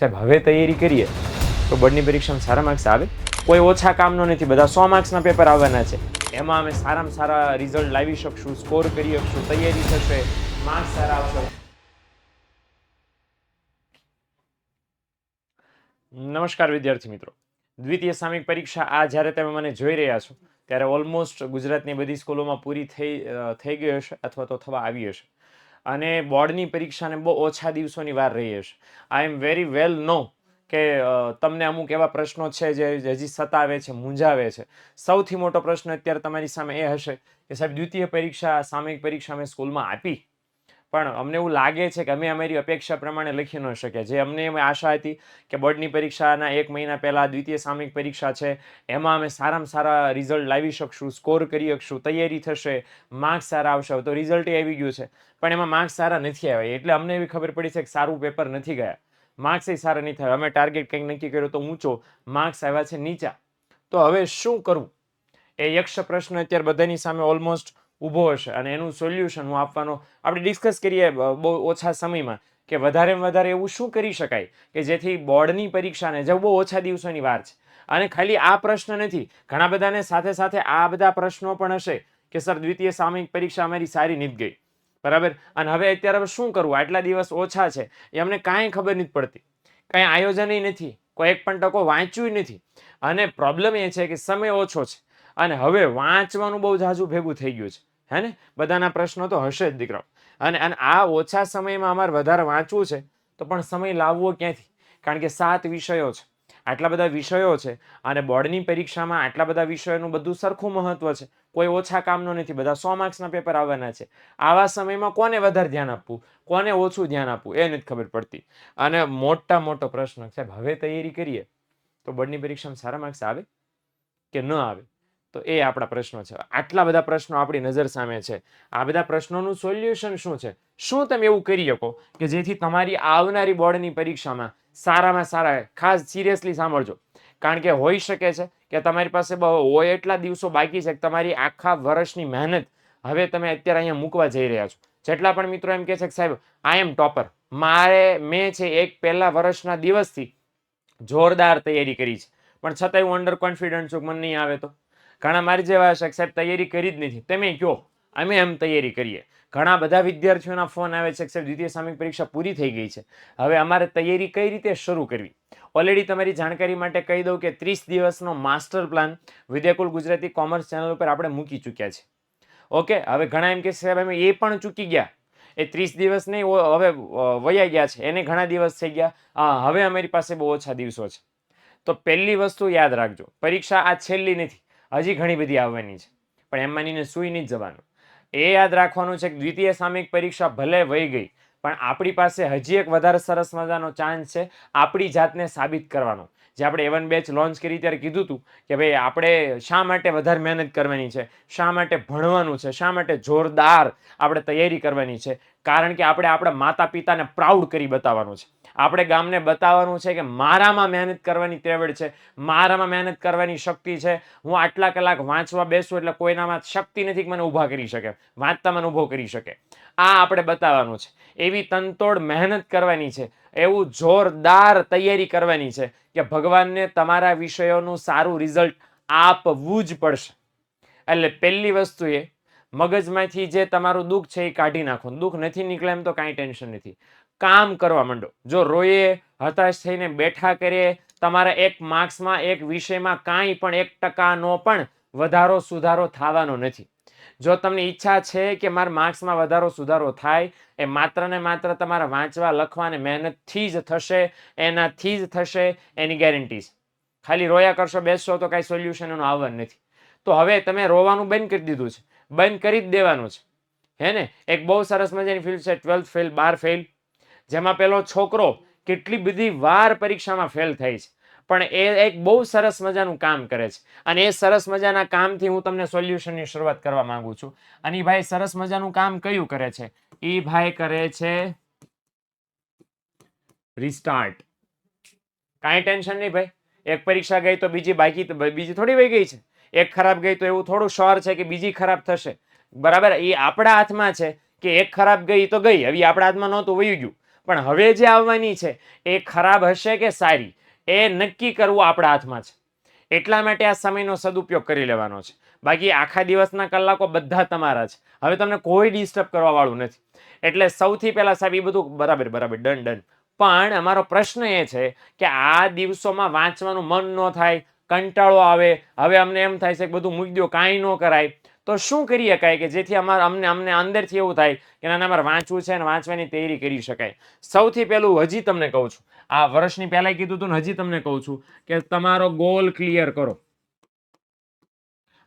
સાહેબ, હવે તૈયારી કરીએ. તો બોર્ડની પરીક્ષામાં સારા માર્ક્સ આવે. કોઈ ઓછા કામનો નથી. બધા સો માર્ક્સના પેપર આવવાના છે. એમાં અમે સારામાં સારા રિઝલ્ટ લાવી શકશું સ્કોર કરી શકશું, તૈયારી થશે. માર્ક્સ સારા આવશે. નમસ્કાર વિદ્યાર્થી મિત્રો. દ્વિતીય સામિક પરીક્ષા આ જ્યારે તમે મને જોઈ રહ્યા છો, ત્યારે ઓલમોસ્ટ ગુજરાતની બધી સ્કૂલોમાં પૂરી થઈ થઈ ગઈ હશે અથવા તો થવા આવી હશે. અને બોર્ડની પરીક્ષાને બહુ ઓછા દિવસોની વાર રહી હશે. આઈ એમ વેરી વેલ નો કે તમને અમુક એવા પ્રશ્નો છે જે હજી સતાવે છે, મૂંઝાવે છે. સૌથી મોટો પ્રશ્ન અત્યારે તમારી સામે એ હશે કે સાહેબ, દ્વિતીય પરીક્ષા, સામયિક પરીક્ષા અમે સ્કૂલમાં આપી? પણ અમને એવું લાગે છે કે અમે અમારી અપેક્ષા પ્રમાણે લખી ન શક્યા જે અમને એમ આશા હતી કે બોર્ડની પરીક્ષાના એક મહિના પહેલાં દ્વિતીય સામયિક પરીક્ષા છે, એમાં અમે સારામાં સારા રિઝલ્ટ લાવી શકશું, સ્કોર કરી શકશું, તૈયારી થશે, માર્ક્સ સારા આવશે. તો રિઝલ્ટ આવી ગયું છે, પણ એમાં માર્ક્સ સારા નથી આવ્યા. એટલે અમને એવી ખબર પડી છે કે સારું પેપર નથી ગયા. માર્ક્સ એ સારા નહીં થયા. અમે ટાર્ગેટ કંઈક નક્કી કર્યો તો ઊંચો માર્ક્સ આવ્યા છે નીચા. તો હવે શું કરવું? એ યક્ષ પ્રશ્ન અત્યારે બધાની સામે ઓલમોસ્ટ ઊભો હશે અને એનું સોલ્યુશન હું આપવાનો આપણે ડિસ્કસ કરીએ બહુ ઓછા સમયમાં કે વધારે વધારે એવું શું કરી શકાય કે જેથી બોર્ડની પરીક્ષાને જે બહુ ઓછા દિવસોની વાર છે. અને ખાલી આ પ્રશ્ન નથી, ઘણા બધાને સાથે સાથે આ બધા પ્રશ્નો પણ હશે કે, સર, દ્વિતીય સામયિક પરીક્ષા અમારી સારી નીત ગઈ. બરાબર? અને હવે અત્યારે શું કરવું? આટલા દિવસ ઓછા છે. એ અમને કાંઈ ખબર નથી પડતી. કાંઈ આયોજનય નથી. કોઈ એક પણ ટકો વાંચ્યું નથી. અને પ્રોબ્લેમ એ છે કે સમય ઓછો છે. અને હવે વાંચવાનું બહુ ઝાઝું ભેગું થઈ ગયું છે, હે ને? બધાના પ્રશ્નો તો હશે જ દીકરાઓ. અને અને આ ઓછા સમયમાં અમારે વધારે વાંચવું છે, તો પણ સમય લાવવો ક્યાંથી? કારણ કે સાત વિષયો છે, આટલા બધા વિષયો છે, અને બોર્ડની પરીક્ષામાં આટલા બધા વિષયોનું બધું સરખું મહત્વ છે. કોઈ ઓછા કામનો નથી, બધા સો માર્ક્સના પેપર આવવાના છે. આવા સમયમાં કોને વધારે ધ્યાન આપવું? કોને ઓછું ધ્યાન આપવું? એ નથી ખબર પડતી. અને મોટા મોટો પ્રશ્ન, સાહેબ, હવે તૈયારી કરીએ તો બોર્ડની પરીક્ષામાં સારા માર્ક્સ આવે કે ન આવે? તો એ આપણા પ્રશ્નો છે. આટલા બધા પ્રશ્નો આપણી નજર સામે છે. આ બધા પ્રશ્નોનું સોલ્યુશન શું છે? શું તમે એવું કરી શકો કે જેથી તમારી આવનારી બોર્ડની પરીક્ષામાં સારામાં સારા, ખાસ સિરિયસલી સાંભળજો. કારણ કે હોઈ શકે છે કે તમારી પાસે હોય એટલા દિવસો બાકી છે તમારી આખા વર્ષની મહેનત હવે તમે અત્યારે અહીંયા મૂકવા જઈ રહ્યા છો. જેટલા પણ મિત્રો એમ કહે છે કે સાહેબ આઈ એમ ટોપર મારે, મેં છે એક પહેલા વર્ષના દિવસથી જોરદાર તૈયારી કરી છે. પણ છતાંય હું અંડર કોન્ફિડન્ટ છું મને નહીં આવે તો? ઘણા મારી જેવા સાહેબ તૈયારી કરી જ નથી. તમે કહો, અમે એમ તૈયારી કરીએ. ઘણા બધા વિદ્યાર્થીઓના ફોન આવે છે સાહેબ, દ્વિતીય સામિક પરીક્ષા પૂરી થઈ ગઈ છે. હવે અમારે તૈયારી કઈ રીતે શરૂ કરવી? ઓલરેડી તમારી જાણકારી માટે કહી દઉં કે ત્રીસ દિવસનો master plan Vidyakul Gujarati commerce channel ઉપર આપણે મૂકી ચૂક્યા છે. ઓકે, હવે ઘણા એમ કે સાહેબ, અમે એ પણ ચૂકી ગયા. એ ત્રીસ દિવસ નહીં હવે વયા ગયા છે. એને ઘણા દિવસ થઈ ગયા. હા, હવે અમારી પાસે બહુ ઓછા દિવસો છે. તો પહેલી વસ્તુ યાદ રાખજો. પરીક્ષા આ છેલ્લી નથી. હજી ઘણી બધી આવવાની છે. પણ એમ માનીને સુઈ નહીં જવાનું. એ યાદ રાખવાનું છે કે દ્વિતીય સામયિક પરીક્ષા ભલે વહી ગઈ, પણ આપણી પાસે હજી એક વધારે સરસ મજાનો ચાન્સ છે આપણી જાતને સાબિત કરવાનો. જે આપણે એવન બેચ લોન્ચ કરી ત્યારે કીધું હતું કે ભાઈ આપણે શા માટે વધારે મહેનત કરવાની છે? શા માટે ભણવાનું છે? શા માટે જોરદાર આપણે તૈયારી કરવાની છે? કારણ કે આપણે આપણા માતા પિતાને પ્રાઉડ કરી બતાવવાનું છે. આપણે ગામને બતાવવાનું છે કે મારામાં મહેનત કરવાની તેવડ છે, મારામાં મહેનત કરવાની શક્તિ છે. હું આટલા કલાક વાંચવા બેસું એટલે કોઈનામાં શક્તિ નથી કે મને ઊભા કરી શકે, વાંચતા મને ઊભો કરી શકે. આ આપણે બતાવવાનું છે. એવી તનતોડ મહેનત કરવાની છે, એવું જોરદાર તૈયારી કરવાની છે કે ભગવાનને તમારા વિષયોનું સારું રિઝલ્ટ આપવું જ પડશે. એટલે પહેલી વસ્તુ એ, મગજમાંથી જે તમારું દુઃખ છે એ કાઢી નાખો દુઃખ નથી નીકળે એમ તો કાંઈ ટેન્શન નથી. કામ કરવા માંડો. જો રોઈએ હતાશ થઈને બેઠા કરીએ તમારા એક માર્ક્સમાં, એક વિષયમાં કાંઈ પણ એક ટકાનો પણ વધારો સુધારો થવાનો નથી. જો તમને ઈચ્છા છે કે મારા માર્ક્સમાં વધારો સુધારો થાય, એ માત્ર ને માત્ર તમારા વાંચવા, લખવા અને મહેનતથી જ થશે, એનાથી જ થશે, એની ગેરંટી છે ખાલી રોયા કરશો, બેસશો તો કાંઈ સોલ્યુશન એનું આવવાનું નથી. તો હવે તમે રોવાનું બંધ કરી દીધું છે. બંધ કરી જ દેવાનું છે. હે ને? એક બહુ સરસ મજાની ફિલ્ડ છે ટ્વેલ્થ ફેલ બાર ફેલ જેમાં પેલો છોકરો કેટલી બધી વાર પરીક્ષામાં ફેલ થાય છે. પણ એ એક બહુ સરસ મજાનું કામ કરે છે. અને એ સરસ મજાના કામથી હું તમને સોલ્યુશનની શરૂઆત કરવા માંગુ છું. અને એ ભાઈ સરસ મજાનું કામ કયું કરે છે? એ ભાઈ કરે છે રિસ્ટાર્ટ કાંઈ ટેન્શન નહીં ભાઈ. એક પરીક્ષા ગઈ તો બીજી બાકી બીજી થોડી વહી ગઈ છે. એક ખરાબ ગઈ તો એવું થોડું શ્યોર છે કે બીજી ખરાબ થશે. બરાબર? એ આપણા હાથમાં છે કે એક ખરાબ ગઈ તો ગઈ. હવે આપણા હાથમાં નહોતું, વયું ગયું. પણ હવે જે આવવાની છે એ ખરાબ હશે કે સારી? એ નક્કી કરવું આપણા હાથમાં છે. એટલા માટે આ સમયનો સદુપયોગ કરી લેવાનો છે. બાકી આખા દિવસના કલાકો બધા તમારા છે. હવે તમને કોઈ ડિસ્ટર્બ કરવા વાળું નથી. એટલે સૌથી પહેલા સાહેબ, એ બધું બરાબર બરાબર, ડન ડન. પણ અમારો પ્રશ્ન એ છે કે આ દિવસોમાં વાંચવાનું મન ન થાય, કંટાળો આવે. હવે અમને એમ થાય છે કે બધું મૂકી દો કાંઈ ન કરાય. તો શું કરી શકાય કે જેથી અમારે અમને અમને અંદરથી એવું થાય કે ના ના, અમારે વાંચવું છે અને વાંચવાની તૈયારી કરી શકાય. સૌથી પહેલું હજી તમને કહું છું. આ વર્ષની પહેલાં કીધું હતું ને હજી તમને કહું છું કે તમારો ગોલ ક્લિયર કરો.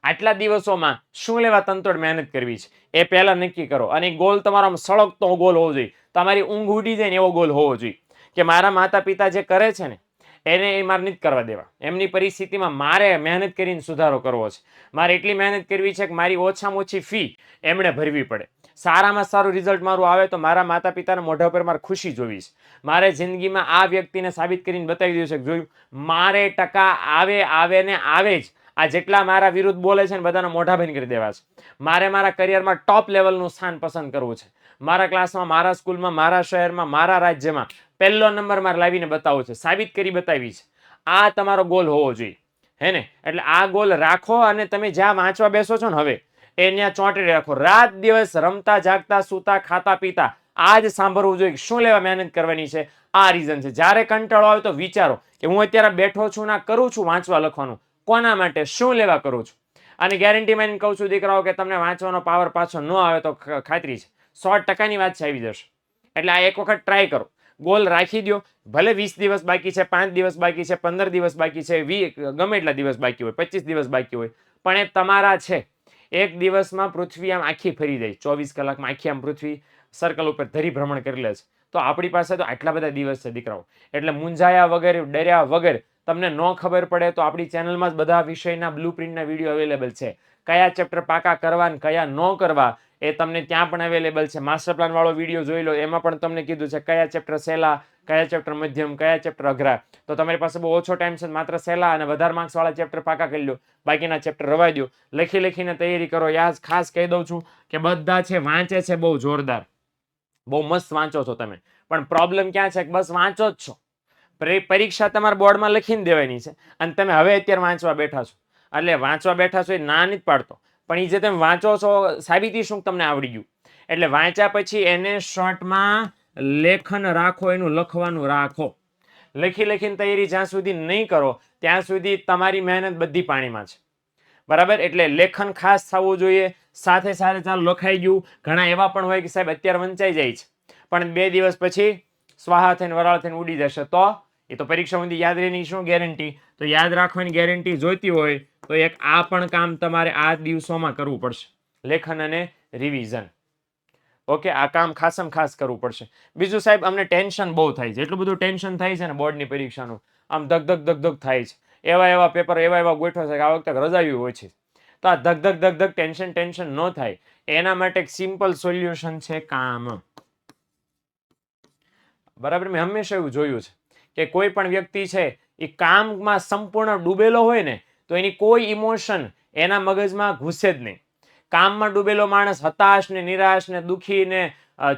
આટલા દિવસોમાં શું લેવા તંતોડ મહેનત કરવી છે? એ પહેલાં નક્કી કરો. અને ગોલ તમારો સળગતો ગોલ હોવો જોઈએ. તમારી ઊંઘ ઉડી જાય ને એવો ગોલ હોવો જોઈએ. કે મારા માતા પિતા જે કરે છે ને એને એ મારે નથી કરવા દેવા. એમની પરિસ્થિતિમાં મારે મહેનત કરીને સુધારો કરવો છે. મારે એટલી મહેનત કરવી છે કે મારી ઓછામાં ઓછી ફી એમણે ભરવી પડે. સારામાં સારું રિઝલ્ટ મારું આવે તો મારા માતા પિતાના મોઢા પર મારે ખુશી જોવી છે. મારે જિંદગીમાં આ વ્યક્તિને સાબિત કરીને બતાવી દીધું છે જોયું, મારે ટકા આવે આવે ને આવે જ આ જેટલા મારા વિરુદ્ધ બોલે છે ને બધાના મોઢા બંધ કરી દેવા છે. મારે મારા કરિયરમાં ટોપ લેવલનું સ્થાન પસંદ કરવું છે. મારા ક્લાસમાં મારા સ્કૂલમાં મારા શહેરમાં, મારા રાજ્યમાં પહેલો નંબર મારે લાવીને બતાવવો છે. સાબિત કરી બતાવી છે. આ તમારો ગોલ હોવો જોઈએ. હે ને? એટલે આ ગોલ રાખો અને તમે જ્યાં વાંચવા બેસો છો ને હવે, એ ત્યાં ચોંટી રાખો. રાત દિવસ રમતા, જાગતા, સૂતા, ખાતા, પીતા, આ જ સાંભળવું જોઈએ શું લેવા મહેનત કરવાની છે. આ રીઝન છે. જ્યારે કંટાળો આવે તો વિચારો કે હું અત્યારે બેઠો છું ના કરું છું વાંચવા લખવાનું. કોના માટે? શું લેવા કરું છું? અને ગેરંટી મારીને કહું છું દીકરાઓ કે તમને વાંચવાનો પાવર પાછો ન આવે તો ખાતરી છે. સો ટકાની વાત છે, આવી જશે. એટલે આ એક વખત ટ્રાય કરો. ગોલ રાખી દો ભલે વીસ દિવસ બાકી છે, પાંચ દિવસ બાકી છે, પંદર દિવસ બાકી છે, વી ગમે એટલા દિવસ બાકી હોય, પચીસ દિવસ બાકી હોય, પણ એ તમારા છે. એક દિવસમાં પૃથ્વી આમ આખી ફરી જાય ચોવીસ કલાકમાં આખી આમ પૃથ્વી સર્કલ ઉપર ધરી ભ્રમણ કરી લે છે. તો આપણી પાસે તો આટલા બધા દિવસ છે, દીકરાઓ. એટલે મૂંઝાયા વગર, ડર્યા વગર તમને ન ખબર પડે તો આપણી ચેનલમાં જ બધા વિષયના બ્લુ પ્રિન્ટના વીડિયો અવેલેબલ છે. કયા ચેપ્ટર પાકા કરવા ને કયા ન કરવા એ તમને ત્યાં પણ અવેલેબલ છે. માસ્ટર પ્લાન વાળો વીડિયો જોઈ લો. એમાં પણ તમને કીધું છે કયા ચેપ્ટર સહેલા, કયા ચેપ્ટર મધ્યમ, કયા ચેપ્ટર અઘરા. તો તમારી પાસે બહુ ઓછો ટાઈમ છે માત્ર સહેલા અને વધારે માર્ક્સ વાળા ચેપ્ટર પાકા કરી લો બાકીના ચેપ્ટર રવાઈ દો લખી લખીને તૈયારી કરો. યાદ ખાસ કહી દઉં છું કે બધા છે વાંચે છે બહુ જોરદાર. બહુ મસ્ત વાંચો છો તમે. પણ પ્રોબ્લેમ ક્યાં છે બસ વાંચો જ છો. પરીક્ષા તમારા બોર્ડમાં લખીને દેવાની છે. અને તમે હવે અત્યારે વાંચવા બેઠા છો. એટલે વાંચવા બેઠા છો એ ના નથી પાડતો. પણ એ જે તમે વાંચો છો, સાબિતી શું તમને આવડી ગયું? એટલે વાંચ્યા પછી એને શોર્ટમાં લેખન રાખો, એનું લખવાનું રાખો. લખી લખીને તૈયારી જ્યાં સુધી નહીં કરો, ત્યાં સુધી તમારી મહેનત બધી પાણીમાં છે. બરાબર? એટલે લેખન ખાસ થવું જોઈએ. સાથે સાથે ચાલો લખાઈ ગયું. ઘણા એવા પણ હોય કે સાહેબ, અત્યારે વંચાઈ જાય છે. પણ બે દિવસ પછી સ્વાહા થઈને, વરાળ થઈને ઉડી જશે. તો એ તો પરીક્ષા સુધી યાદ રહેની શું ગેરંટી તો યાદ રાખવાની ગેરંટી જોઈતી હોય, તો એક આ પણ કામ તમારે આ દિવસોમાં કરવું પડશે. લેખન અને રિવિઝન ઓકે, આ કામ ખાસમ ખાસ કરવું પડશે. બીજું સાહેબ, અમને ટેન્શન બહુ થાય છે. એટલું બધું ટેન્શન થાય છે ને બોર્ડની પરીક્ષાનું. આમ ધક ધક ધક ધક થાય છે. એવા એવા પેપર, એવા એવા ગોઠવા છે કે આ વખતે રજાયું હોય છે. તો આ ધક ધક ધક ટેન્શન ટેન્શન ન થાય. એના માટે એક સિમ્પલ સોલ્યુશન છે કામ. બરાબર, મેં હંમેશા એવું જોયું છે. કે કોઈ પણ વ્યક્તિ છે, એ કામમાં સંપૂર્ણ ડૂબેલો હોય ને, તો એની કોઈ ઇમોશન એના મગજમાં ઘૂસે જ નહીં. કામમાં ડૂબેલો માણસ હતાશ ને નિરાશ ને દુઃખી ને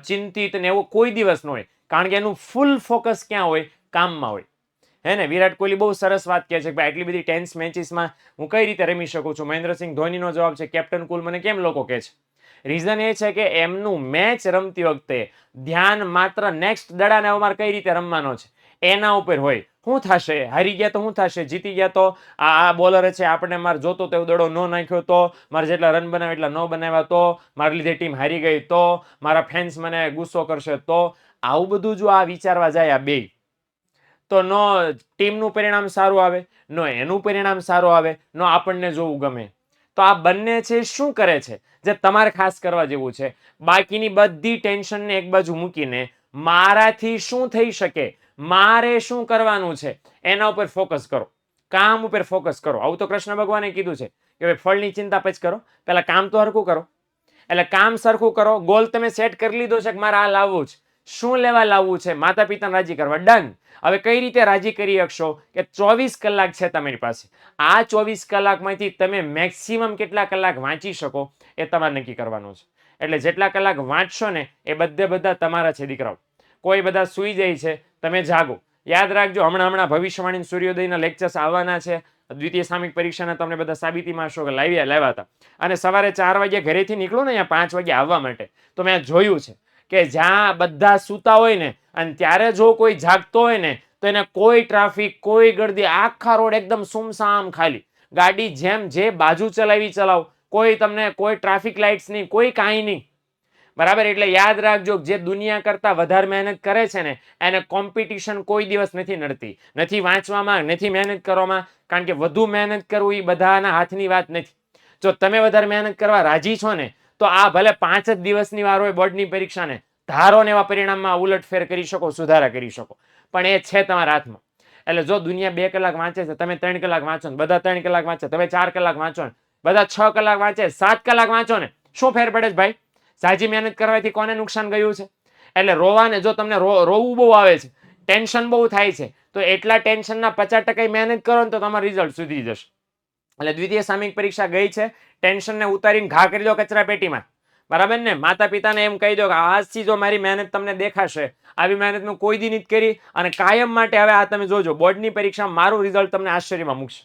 ચિંતિત ને એવો કોઈ દિવસ ન હોય. કારણ કે એનું ફૂલ ફોકસ ક્યાં હોય? કામમાં હોય. હે ને? વિરાટ કોહલી બહુ સરસ વાત કહે છે કે ભાઈ, આટલી બધી ટેન્સ મેચીસમાં હું કઈ રીતે રમી શકું છું? મહેન્દ્રસિંહ ધોનીનો જવાબ છે, કેપ્ટન કુલ મને કેમ લોકો કહે છે? રીઝન એ છે કે એમનું મેચ રમતી વખતે ધ્યાન માત્ર નેક્સ્ટ દડાને અમારે કઈ રીતે રમવાનો છે? એના ઉપર હોય. શું થશે? હારી ગયા તો શું થશે? જીતી ગયા તો? આ બોલર છે આપણે મારે જોતો તો એવો દડો ન નાખ્યો તો? મારે જેટલા રન બનાવ્યા એટલા ન બનાવ્યા તો? મારા લીધે ટીમ હારી ગઈ તો? મારા ફેન્સ મને ગુસ્સો કરશે તો? આવું બધું જો આ વિચારવા જાય આ બે. તો નો ટીમનું પરિણામ સારું આવે, નો એનું પરિણામ સારું આવે, નો આપણને જોવું ગમે. તો આ બંને છે, શું કરે છે? જે તમારે ખાસ કરવા જેવું છે. બાકીની બધી ટેન્શનને એક બાજુ મૂકીને મારાથી શું થઈ શકે? મારે શું કરવાનું છે? એના ઉપર ફોકસ કરો. કામ ઉપર ફોકસ કરો. આવું તો કૃષ્ણ ભગવાને કીધું છે કે ભાઈ ફળની ચિંતા પછી કરો. પહેલાં કામ તો હરખું કરો. એટલે કામ સરખું કરો. ગોલ તમે સેટ કરી લીધો છે કે મારે આ લાવવું છે. શું લેવા લાવવું છે? માતા પિતાને રાજી કરવા. ડન હવે કઈ રીતે રાજી કરી શકશો? કે ચોવીસ કલાક છે તમારી પાસે. આ ચોવીસ કલાકમાંથી તમે મેક્સિમમ કેટલા કલાક વાંચી શકો એ તમારે નક્કી કરવાનું છે. એટલે જેટલા કલાક વાંચશો ને એ બધે બધા તમારા છે, દીકરાઓ. કોઈ બધા સૂઈ જાય છે તમે જાગો. યાદ રાખજો, હમણાં હમણાં ભવિષ્યવાણી સૂર્યોદયના લેક્ચર્સ આવવાના છે. દ્વિતીય સામિક પરીક્ષાના તમને બધા સાબિતીમાં શો લાવ્યા લાવ્યા હતા. અને સવારે ચાર વાગે ઘરેથી નીકળો ને અહીંયા પાંચ વાગે આવવા માટે. તો મેં જોયું છે કે જ્યાં બધા સૂતા હોય ને, અને ત્યારે જો કોઈ જાગતો હોય ને, તો એને કોઈ ટ્રાફિક, કોઈ ગળદી આખા રોડ એકદમ સુમસામ ખાલી. ગાડી જેમ જે બાજુ ચલાવી ચલાવ. કોઈ તમને કોઈ ટ્રાફિક લાઇટ્સ નહીં, કોઈ કાંઈ નહીં. બરાબર? એટલે યાદ રાખજો જે દુનિયા કરતાં વધારે મહેનત કરે છે ને, એને કોમ્પિટિશન કોઈ દિવસ નથી નડતી. નથી વાંચવામાં, નથી મહેનત કરવામાં, કારણ કે વધુ મહેનત કરવું એ બધાના હાથની વાત નથી. જો તમે વધારે મહેનત કરવા રાજી છો ને, તો આ ભલે પાંચ જ દિવસની વાર હોય બોર્ડની પરીક્ષાને ધારો ને એવા પરિણામમાં ઉલટફેર કરી શકો, સુધારા કરી શકો. પણ એ છે તમારા હાથમાં. એટલે જો દુનિયા બે કલાક વાંચે છે, તમે ત્રણ કલાક વાંચો ને, બધા ત્રણ કલાક વાંચે, તમે ચાર કલાક વાંચો ને, બધા છ કલાક વાંચે, સાત કલાક વાંચો ને, શું ફેર પડે છે ભાઈ? સાજી મહેનત કરવાથી કોને નુકસાન ગયું છે? એટલે રોવાને જો તમને રોવું બહુ આવે છે, ટેન્શન બહુ થાય છે, તો એટલા ટેન્શનના પચાસ ટકા મહેનત કરો ને તો તમારું રિઝલ્ટ સુધી જશે. એટલે દ્વિતીય સામિક પરીક્ષા ગઈ છે, ટેન્શનને ઉતારીને ઘા કરી દો કચરા પેટીમાં. બરાબર ને? માતા પિતાને એમ કહી દો કે આજથી જો મારી મહેનત તમને દેખાશે, આવી મહેનત મેં કોઈ દી કરી અને કાયમ માટે હવે આ તમે જોજો, બોર્ડની પરીક્ષા મારું રિઝલ્ટ તમને આશ્ચર્યમાં મૂકશે.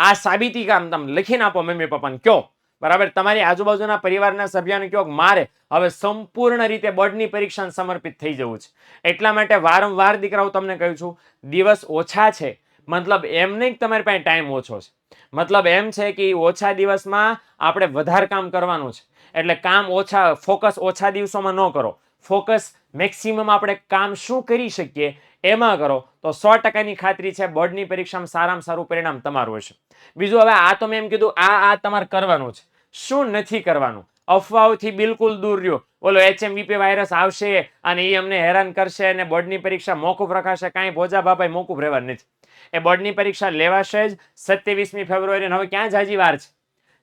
આ સાબિતી કામ તમે લખીને આપો મમ્મી પપ્પાને કયો બરાબર? તમારી આજુબાજુના પરિવારના સભ્યોને કહો મારે હવે સંપૂર્ણ રીતે બોર્ડની પરીક્ષા સમર્પિત થઈ જવું છે. એટલા માટે વારંવાર દીકરાઓ તમને કહ્યું છું, દિવસ ઓછા છે. મતલબ એમ નહીં તમારી પાસે ટાઈમ ઓછો છે. મતલબ એમ છે કે ઓછા દિવસમાં આપણે વધારે કામ કરવાનું છે. એટલે કામ ઓછા, ફોકસ ઓછા દિવસોમાં ન કરો. ફોકસ મેક્સિમમ આપણે કામ શું કરી શકીએ એમાં કરો. તો સો ટકાની ખાતરી છે, બોર્ડની પરીક્ષામાં સારામાં સારું પરિણામ તમારું હશે. બીજું હવે આ તો મેં એમ કીધું, આ આ તમારે કરવાનું છે. શું નથી કરવાનું? અફવાઓથી બિલકુલ દૂર રહ્યો. ઓલો એચએમવીપી વાયરસ આવશે અને એ અમને હેરાન કરશે અને બોર્ડની પરીક્ષા મોકૂફ રખાશે. કાંઈ ભોજા બાપાએ મોકૂફ રહેવાનું નથી. એ બોર્ડની પરીક્ષા લેવાશે જ. સત્યાવીસમી ફેબ્રુઆરી હવે ક્યાં જાજી વાર છે?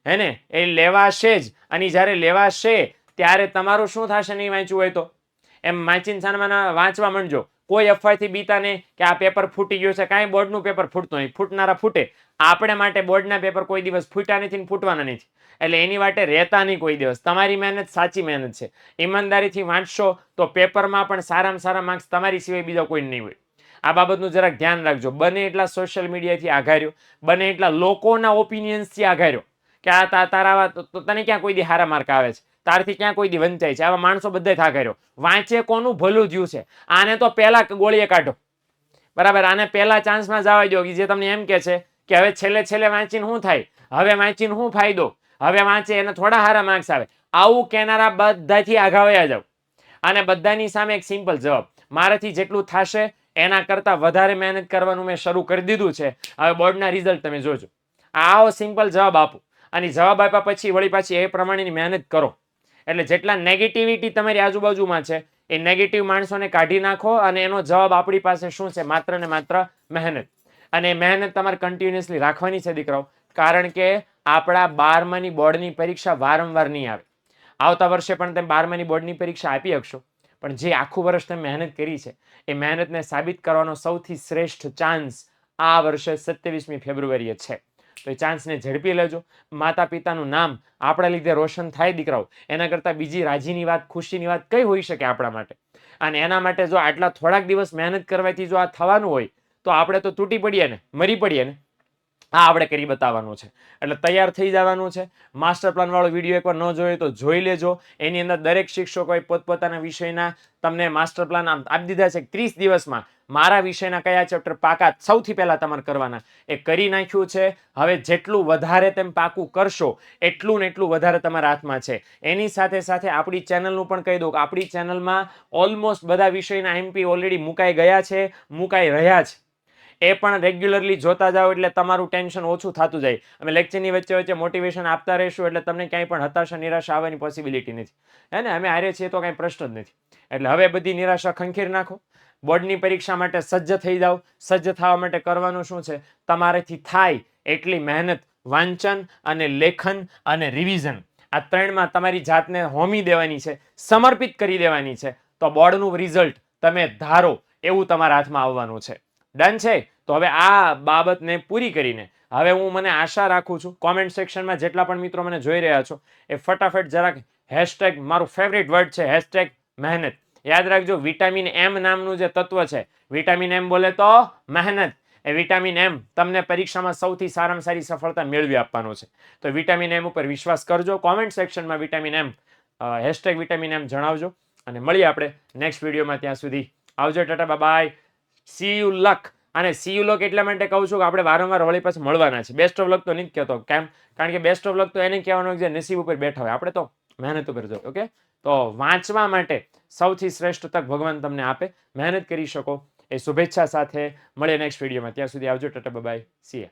હે ને? એ લેવાશે જ. અને જ્યારે લેવાશે, ત્યારે તમારું શું થશે નહીં વાંચવું હોય તો? એમ વાંચીને સાનમાં વાંચવા માંડજો. કોઈ અફવાથી બીતા નહીં કે આ પેપર ફૂટી ગયું છે, કાંઈ બોર્ડનું પેપર ફૂટતું નહીં, ફૂટનારા ફૂટે. આપણે માટે બોર્ડના પેપર કોઈ દિવસ ફૂટ્યા નથી ફૂટવાના નથી. એટલે એની માટે રહેતા નહીં કોઈ દિવસ. તમારી મહેનત સાચી મહેનત છે. ઈમાનદારીથી વાંચશો તો પેપરમાં પણ સારામાં સારા માર્ક્સ તમારી સિવાય બીજા કોઈ નહીં હોય. આ બાબતનું જરાક ધ્યાન રાખજો. બને એટલા સોશિયલ મીડિયાથી આઘાર્યો. બને એટલા લોકોના ઓપિનિયન્સથી આઘાર્યો. કે આ તારા તને ક્યાં કોઈ દી હારા માર્ક આવે છે? તારથી ક્યાં કોઈ દી વંચાય છે. આવા માણસો બધા થાકાર્યો વાંચે કોનું ભલું થયું છે. આને તો પહેલા ગોળીએ કાઢો. બરાબર? આને પહેલા ચાન્સમાં જવા દો કે જે તમને એમ કે છે કે હવે છેલ્લે છેલ્લે વાંચીને શું થાય? હવે વાંચીને શું ફાયદો? હવે વાંચે એને થોડા સારા માર્ક્સ આવે. આવું કહેનારા બધાથી આઘાવયા જાવ અને બધાની સામે એક સિમ્પલ જવાબ. મારાથી જેટલું થશે એના કરતાં વધારે મહેનત કરવાનું મેં શરૂ કરી દીધું છે. હવે બોર્ડના રિઝલ્ટ તમે જોજો. આવો સિમ્પલ જવાબ આપો. અને જવાબ આપ્યા પછી વળી પાછી એ પ્રમાણેની મહેનત કરો. એટલે જેટલા નેગેટિવિટી તમારી આજુબાજુમાં છે, એ નેગેટિવ માણસોને કાઢી નાખો અને એનો જવાબ આપણી પાસે શું છે? માત્ર ને માત્ર મહેનત. અને મહેનત તમારે કન્ટિન્યુઅસલી રાખવાની છે દીકરાઓ, કારણ કે આપણા બારમાની બોર્ડની પરીક્ષા વારંવાર નહીં આવે. આવતા વર્ષે પણ તમે બારમાની બોર્ડની પરીક્ષા આપી શકશો. પણ જે આખું વર્ષ તમે મહેનત કરી છે, એ મહેનતને સાબિત કરવાનો સૌથી શ્રેષ્ઠ ચાન્સ આ વર્ષે સત્યાવીસમી ફેબ્રુઆરીએ છે. તો એ ચાન્સને ઝડપી લેજો. માતા પિતાનું નામ આપણા લીધે રોશન થાય દીકરાઓ. એના કરતાં બીજી રાજીની વાત, ખુશીની વાત કઈ હોઈ શકે આપણા માટે? અને એના માટે જો આટલા થોડાક દિવસ મહેનત કરવાથી જો આ થવાનું હોય, તો આપણે તો તૂટી પડીએ ને, મરી પડીએ ને? આ આપણે કરી બતાવવાનું છે. એટલે તૈયાર થઈ જવાનું છે. માસ્ટર પ્લાન વાળો વીડિયો એકવાર ન જોયો તો જોઈ લેજો. એની અંદર દરેક શિક્ષકોએ પોતપોતાના વિષયના તમને માસ્ટર પ્લાન આપી દીધા છે. ત્રીસ દિવસમાં મારા વિષયના કયા ચેપ્ટર પાકા સૌથી પહેલા તમારે કરવાના. એ કરી નાખ્યું છે. હવે જેટલું વધારે તેમ પાકું કરશો, એટલું ને એટલું વધારે તમારા હાથમાં છે. એની સાથે સાથે આપણી ચેનલનું પણ કહી દઉં કે આપણી ચેનલમાં ઓલમોસ્ટ બધા વિષયના એમપી ઓલરેડી મુકાઈ ગયા છે. મુકાઈ રહ્યા છે એ પણ રેગ્યુલરલી જોતા જાઓ એટલે તમારું ટેન્શન ઓછું થતું જાય. અમે લેક્ચરની વચ્ચે વચ્ચે મોટિવેશન આપતા રહીશું એટલે તમને ક્યાંય પણ હતાશા, નિરાશા આવવાની પોસિબિલિટી નથી. હે ને? અમે હારે છીએ તો કાંઈ પ્રશ્ન જ નથી. એટલે હવે બધી નિરાશા ખંખેર નાખો. બોર્ડની પરીક્ષા માટે સજ્જ થઈ જાઓ. સજ્જ થવા માટે કરવાનું શું છે? તમારેથી થાય એટલી મહેનત, વાંચન અને લેખન અને રિવિઝન આ ત્રણમાં તમારી જાતને હોમી દેવાની છે, સમર્પિત કરી દેવાની છે. તો બોર્ડનું રિઝલ્ટ તમે ધારો એવું તમારા હાથમાં આવવાનું છે. ડન છે. તો હવે આ બાબતને પૂરી કરીને હવે હું મને આશા રાખું છું કોમેન્ટ સેક્શનમાં જેટલા પણ મિત્રો મને જોઈ રહ્યા છો, એ ફટાફટ જરાક હેશટેગ મારું ફેવરિટ વર્ડ છે હેશટેગ મહેનત. યાદ રાખજો વિટામિન એમ નામનું જે તત્વ છે વિટામિન એમ બોલે તો મહેનત. એ વિટામિન એમ તમને પરીક્ષામાં સૌથી સારામાં સારી સફળતા મેળવી આપવાનો છે. તો વિટામિન એમ ઉપર વિશ્વાસ કરજો કોમેન્ટ સેક્શનમાં vitamin M hashtag vitamin M જણાવજો. અને મળીએ આપણે નેક્સ્ટ વિડીયોમાં ત્યાં સુધી. આવજો, tata bye see you luck અને સી યુ લક એટલા માટે કહું છું કે આપણે વારંવાર વળી પાસે મળવાના છે બેસ્ટ ઓફ લક તો નહીં કહેતો. કેમ? કારણ કે બેસ્ટ ઓફ લક તો એને કહેવાનું જે નસીબ ઉપર બેઠા હોય. આપણે તો મહેનત ઉપર જોઈએ ઓકે તો વાંચવા માટે સૌથી શ્રેષ્ઠ તક ભગવાન તમને આપે. મહેનત કરી શકો. એ શુભેચ્છા સાથે. મળીએ નેક્સ્ટ વિડીયોમાં ત્યાં સુધી આવજો. Tata bye C